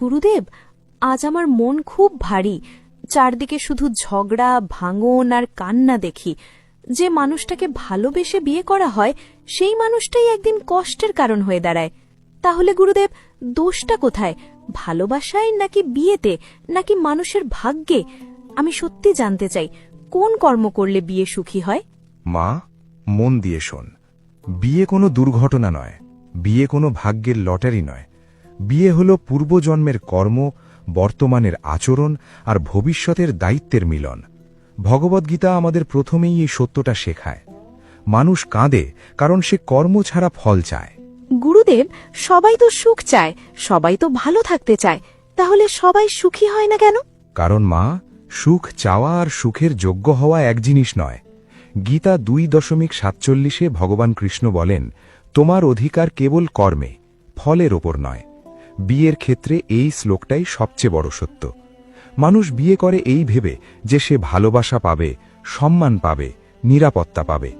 গুরুদেব, আজ আমার মন খুব ভারী। চারদিকে শুধু ঝগড়া, ভাঙন আর কান্না দেখি। যে মানুষটাকে ভালোবেসে বিয়ে করা হয়, সেই মানুষটাই একদিন কষ্টের কারণ হয়ে দাঁড়ায়। তাহলে গুরুদেব, দোষটা কোথায়? ভালোবাসায় নাকি বিয়েতে, নাকি মানুষের ভাগ্যে? আমি সত্যি জানতে চাই, কোন কর্ম করলে বিয়ে সুখী হয়? মা, মন দিয়ে শোন। বিয়ে কোনো দুর্ঘটনা নয়। বিয়ে কোনো ভাগ্যের লটারি নয়। বিয়ে হল পূর্বজন্মের কর্ম বর্তমানের আচরণ আর ভবিষ্যতের দায়িত্বের মিলন। ভগবদ্গীতা আমাদের প্রথমেই এই সত্যটা শেখায়। মানুষ কাঁদে কারণ সে কর্ম ছাড়া ফল চায়। গুরুদেব সবাই তো সুখ চায় সবাই তো ভালো থাকতে চায় তাহলে সবাই সুখী হয় না কেন? কারণ মা সুখ চাওয়া আর সুখের যোগ্য হওয়া এক জিনিস নয়। গীতা দুই দশমিক সাতচল্লিশে ভগবান কৃষ্ণ বলেন তোমার অধিকার কেবল কর্মে ফলের ওপর নয়। বিয়ের ক্ষেত্রে এই শ্লোকটাই সবচেয়ে বড় সত্য। মানুষ বিয়ে করে এই ভেবে যে সে ভালোবাসা পাবে সম্মান পাবে নিরাপত্তা পাবে।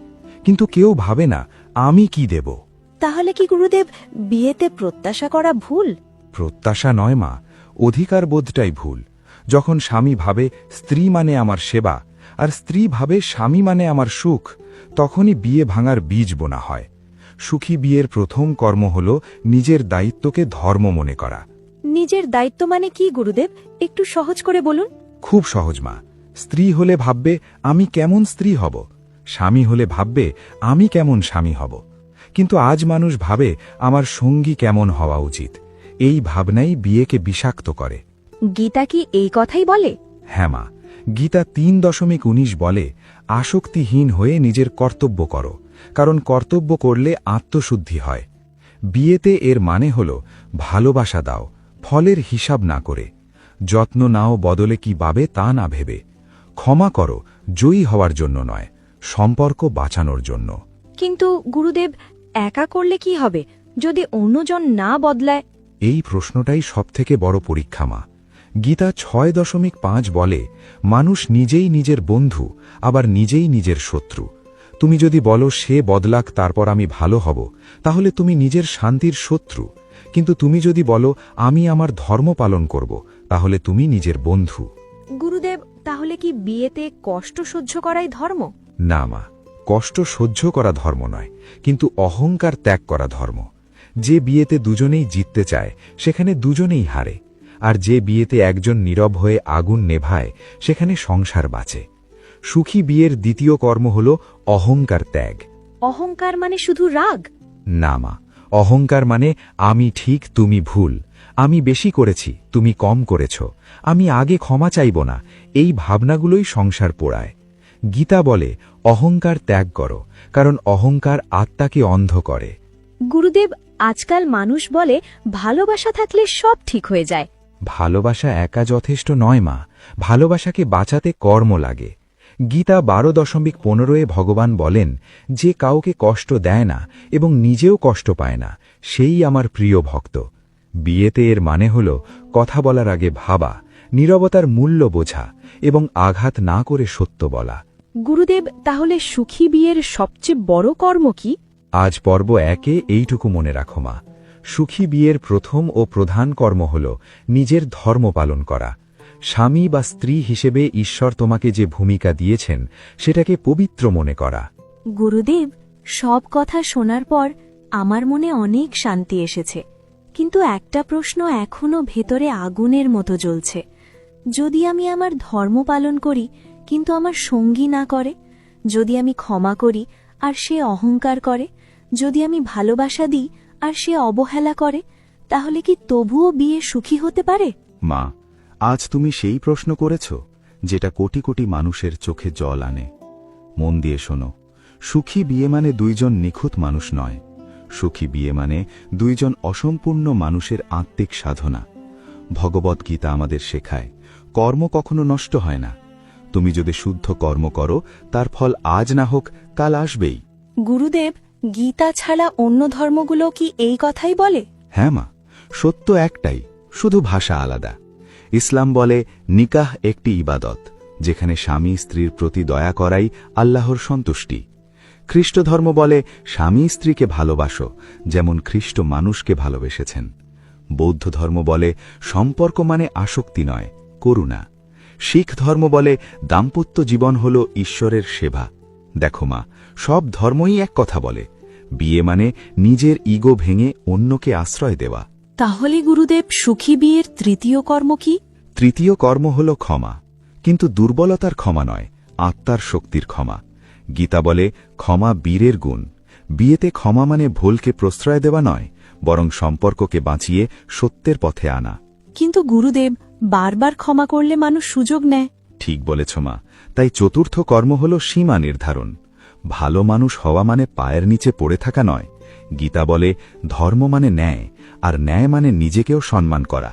কিন্তু কেউ ভাবে না আমি কি দেব? তাহলে কি গুরুদেব বিয়েতে প্রত্যাশা করা ভুল? প্রত্যাশা নয় মা অধিকার বোধটাই ভুল। যখন স্বামী ভাবে স্ত্রী মানে আমার সেবা আর স্ত্রী ভাবে স্বামী মানে আমার সুখ তখনই বিয়ে ভাঙার বীজ বোনা হয়। সুখী বিয়ের প্রথম কর্ম হল নিজের দায়িত্বকে ধর্ম মনে করা। নিজের দায়িত্ব মানে কি গুরুদেব? একটু সহজ করে বলুন। খুব সহজ মা। স্ত্রী হলে ভাববে আমি কেমন স্ত্রী হব? স্বামী হলে ভাববে আমি কেমন স্বামী হব? কিন্তু আজ মানুষ ভাবে আমার সঙ্গী কেমন হওয়া উচিত? এই ভাবনাই বিয়েকে বিষাক্ত করে। গীতা কি এই কথাই বলে? হ্যাঁ মা। গীতা তিন দশমিক উনিশ বলে আসক্তিহীন হয়ে নিজের কর্তব্য করো। কারণ কর্তব্য করলে আত্মশুদ্ধি হয়। বিয়েতে এর মানে হল ভালোবাসা দাও ফলের হিসাব না করে। যত্ন নাও বদলে কি পাবে তা না ভেবে। ক্ষমা করো জয়ী হওয়ার জন্য নয় সম্পর্ক বাঁচানোর জন্য। কিন্তু গুরুদেব একা করলে কি হবে? যদি অন্যজন না বদলায়? এই প্রশ্নটাই সবথেকে বড় পরীক্ষা মা। গীতা ছয় দশমিক পাঁচ বলে মানুষ নিজেই নিজের বন্ধু আবার নিজেই নিজের শত্রু। তুমি যদি বলো সে বদলাক তারপর আমি ভালো হব তাহলে তুমি নিজের শান্তির শত্রু। কিন্তু তুমি যদি বলো আমি আমার ধর্ম পালন করব তাহলে তুমি নিজের বন্ধু। গুরুদেব তাহলে কি বিয়েতে কষ্ট সহ্য করাই ধর্ম? না মা কষ্ট সহ্য করা ধর্ম নয় কিন্তু অহংকার ত্যাগ করা ধর্ম। যে বিয়েতে দুজনেই জিততে চায় সেখানে দুজনেই হারে। আর যে বিয়েতে একজন নীরব হয়ে আগুন নেভায় সেখানে সংসার বাঁচে। সুখী বিয়ের দ্বিতীয় কর্ম হল অহংকার ত্যাগ। অহংকার মানে শুধু রাগ? না মা অহংকার মানে আমি ঠিক তুমি ভুল। আমি বেশি করেছি তুমি কম করেছ। আমি আগে ক্ষমা চাইব না এই ভাবনাগুলোই সংসার পোড়ায়। গীতা বলে অহংকার ত্যাগ করো কারণ অহংকার আত্মাকে অন্ধ করে। গুরুদেব আজকাল মানুষ বলে ভালোবাসা থাকলে সব ঠিক হয়ে যায়। ভালোবাসা একা যথেষ্ট নয় মা ভালোবাসাকে বাঁচাতে কর্ম লাগে। গীতা বারো দশমিক পনেরোয় ভগবান বলেন যে কাউকে কষ্ট দেয় না এবং নিজেও কষ্ট পায় না সেই আমার প্রিয় ভক্ত। বিয়েতে এর মানে হল কথা বলার আগে ভাবা নীরবতার মূল্য বোঝা এবং আঘাত না করে সত্য বলা। গুরুদেব তাহলে সুখী বিয়ের সবচেয়ে বড় কর্ম কি? আজ পর্ব একে এইটুকু মনে রাখো মা। সুখী বিয়ের প্রথম ও প্রধান কর্ম হল নিজের ধর্ম পালন করা। স্বামী বা স্ত্রী হিসেবে ঈশ্বর তোমাকে যে ভূমিকা দিয়েছেন সেটাকে পবিত্র মনে করা। গুরুদেব সব কথা শোনার পর আমার মনে অনেক শান্তি এসেছে। কিন্তু একটা প্রশ্ন এখনও ভেতরে আগুনের মতো জ্বলছে। যদি আমি আমার ধর্ম পালন করি কিন্তু আমার সঙ্গী না করে যদি আমি ক্ষমা করি আর সে অহংকার করে যদি আমি ভালোবাসা দিই আর সে অবহেলা করে তাহলে কি তবুও বিয়ে সুখী হতে পারে? মা আজ তুমি সেই প্রশ্ন করেছ যেটা কোটি কোটি মানুষের চোখে জল আনে। মন দিয়ে শোনো সুখী বিয়ে মানে দুইজন নিখুঁত মানুষ নয়। সুখী বিয়ে মানে দুইজন অসম্পূর্ণ মানুষের আত্মিক সাধনা। ভগবদ্গীতা আমাদের শেখায় কর্ম কখনো নষ্ট হয় না। তুমি যদি শুদ্ধ কর্ম করো তার ফল আজ না হোক কাল আসবেই। গুরুদেব গীতা ছাড়া অন্য ধর্মগুলো কি এই কথাই বলে? হ্যাঁ মা সত্য একটাই শুধু ভাষা আলাদা। ইসলাম বলে, নিকাহ একটি ইবাদত, যেখানে স্বামী স্ত্রীর প্রতি দয়া করাই আল্লাহর সন্তুষ্টি। খ্রিস্ট ধর্ম বলে, স্বামী স্ত্রীকে ভালোবাসো, যেমন খ্রিস্ট মানুষকে ভালোবেসেছেন। বৌদ্ধ ধর্ম বলে, সম্পর্ক মানে আসক্তি নয়, করুণা। শিখ ধর্ম বলে, দাম্পত্য জীবন হল ঈশ্বরের সেবা। দেখো মা, সব ধর্মই এক কথা বলে, বিয়ে মানে নিজের ইগো ভেঙে অন্যকে আশ্রয় দেওয়া। তাহলে গুরুদেব সুখী বিয়ের তৃতীয় কর্ম কি? তৃতীয় কর্ম হল ক্ষমা। কিন্তু দুর্বলতার ক্ষমা নয় আত্মার শক্তির ক্ষমা। গীতা বলে ক্ষমা বীরের গুণ। বিয়েতে ক্ষমা মানে ভুলকে প্রশ্রয় দেওয়া নয় বরং সম্পর্ককে বাঁচিয়ে সত্যের পথে আনা। কিন্তু গুরুদেব বারবার ক্ষমা করলে মানুষ সুযোগ নেয়। ঠিক বলেছ মা তাই চতুর্থ কর্ম হল সীমা নির্ধারণ। ভালো মানুষ হওয়া মানে পায়ের নিচে পড়ে থাকা নয় গীতা বলে ধর্ম মানে ন্যায় আর ন্যায় মানে নিজেকেও সম্মান করা।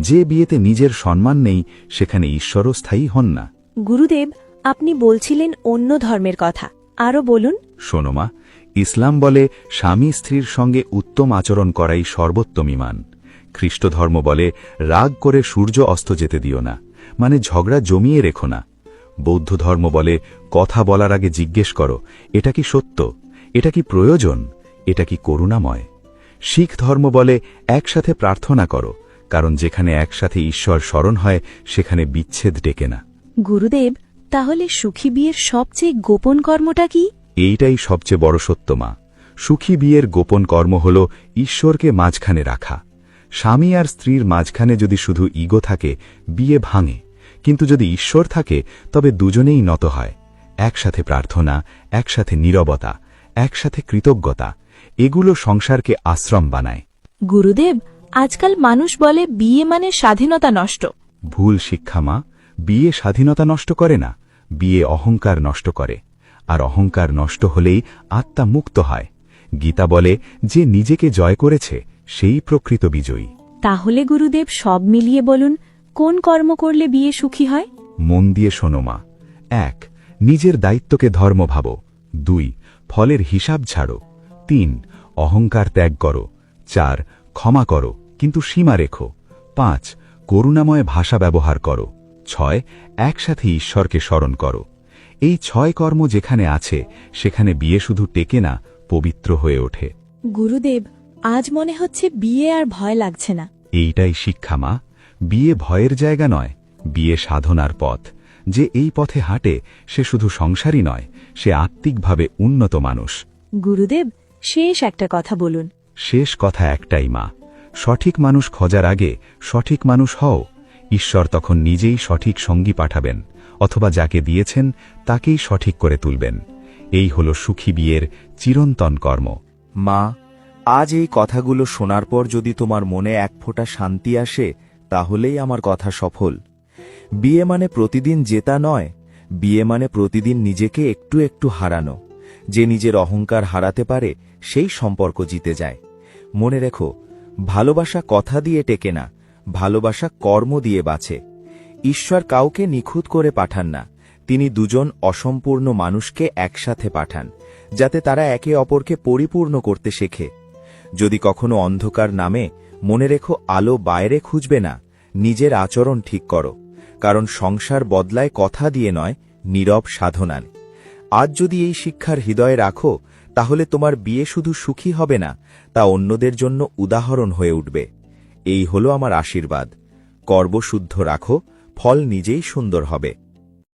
যে বিয়েতে নিজের সম্মান নেই সেখানে ঈশ্বরও স্থায়ী হন না। গুরুদেব আপনি বলছিলেন অন্য ধর্মের কথা। আরও বলুন। শোনো মা ইসলাম বলে স্বামী স্ত্রীর সঙ্গে উত্তম আচরণ করাই সর্বোত্তম ইমান খ্রিস্ট ধর্ম বলে রাগ করে সূর্য অস্ত যেতে দিও না মানে ঝগড়া জমিয়ে রেখো না। বৌদ্ধ ধর্ম বলে কথা বলার আগে জিজ্ঞেস করো এটা কি সত্য? এটা কি প্রয়োজন? এটা কি করুণাময়? শিখ ধর্ম বলে একসাথে প্রার্থনা করো কারণ যেখানে একসাথে ঈশ্বর স্মরণ হয় সেখানে বিচ্ছেদ ডেকে না। গুরুদেব তাহলে সুখী বিয়ের সবচেয়ে গোপন কর্মটা কি? এইটাই সবচেয়ে বড় সত্য মা। সুখী বিয়ের গোপন কর্ম হল ঈশ্বরকে মাঝখানে রাখা। স্বামী আর স্ত্রীর মাঝখানে যদি শুধু ইগো থাকে বিয়ে ভাঙে। কিন্তু যদি ঈশ্বর থাকে তবে দুজনেই নত হয়। একসাথে প্রার্থনা একসাথে নীরবতা একসাথে কৃতজ্ঞতা এগুলো সংসারকে আশ্রম বানায়। গুরুদেব আজকাল মানুষ বলে বিয়ে মানে স্বাধীনতা নষ্ট। ভুল শিক্ষা মা বিয়ে স্বাধীনতা নষ্ট করে না বিয়ে অহংকার নষ্ট করে। আর অহংকার নষ্ট হলেই আত্মা মুক্ত হয়। গীতা বলে যে নিজেকে জয় করেছে সেই প্রকৃত বিজয়ী। তাহলে গুরুদেব সব মিলিয়ে বলুন কোন কর্ম করলে বিয়ে সুখী হয়? মন দিয়ে শোনো মা। এক নিজের দায়িত্বকে ধর্ম ভাবো। দুই ফলের হিসাব ছাড়ো। তিন অহংকার ত্যাগ করো। চার ক্ষমা করো কিন্তু সীমা রেখো। পাঁচ করুণাময় ভাষা ব্যবহার করো। ছয় একসাথে ঈশ্বরকে স্মরণ করো। এই ছয় কর্ম যেখানে আছে সেখানে বিয়ে শুধু টেকে না পবিত্র হয়ে ওঠে। গুরুদেব আজ মনে হচ্ছে বিয়ে আর ভয় লাগছে না। এইটাই শিক্ষা মা। বিয়ে ভয়ের জায়গা নয় বিয়ে সাধনার পথ। যে এই পথে হাঁটে সে শুধু সংসারই নয় সে আত্মিকভাবে উন্নত মানুষ। গুরুদেব শেষ একটা কথা বলুন। শেষ কথা একটাই মা। সঠিক মানুষ খোঁজার আগে সঠিক মানুষ হও। ঈশ্বর তখন নিজেই সঠিক সঙ্গী পাঠাবেন অথবা যাকে দিয়েছেন তাকেই সঠিক করে তুলবেন। এই হল সুখী বিয়ের চিরন্তন কর্ম। মা আজ এই কথাগুলো শোনার পর যদি তোমার মনে এক ফোঁটা শান্তি আসে তাহলেই আমার কথা সফল। বিয়ে মানে প্রতিদিন জেতা নয় বিয়ে মানে প্রতিদিন নিজেকে একটু একটু হারানো। যে নিজের অহংকার হারাতে পারে সেই সম্পর্ক জিতে যায়। মনে রেখো, ভালোবাসা কথা দিয়ে টেকে না, ভালোবাসা কর্ম দিয়ে বাঁচে। ঈশ্বর কাউকে নিখুঁত করে পাঠান না, তিনি দুজন অসম্পূর্ণ মানুষকে একসাথে পাঠান, যাতে তারা একে অপরকে পরিপূর্ণ করতে শেখে। যদি কখনো অন্ধকার নামে, মনে রেখো, আলো বাইরে খুঁজবে না, নিজের আচরণ ঠিক করো, কারণ সংসার বদলায় কথা দিয়ে নয়, নীরব সাধনান আজ যদি এই শিক্ষার হৃদয়ে রাখো তাহলে তোমার বিয়ে শুধু সুখী হবে না, তা অন্যদের জন্য উদাহরণ হয়ে উঠবে। এই হলো আমার আশীর্বাদ। কর্বশুদ্ধ রাখো, ফল নিজেই সুন্দর হবে।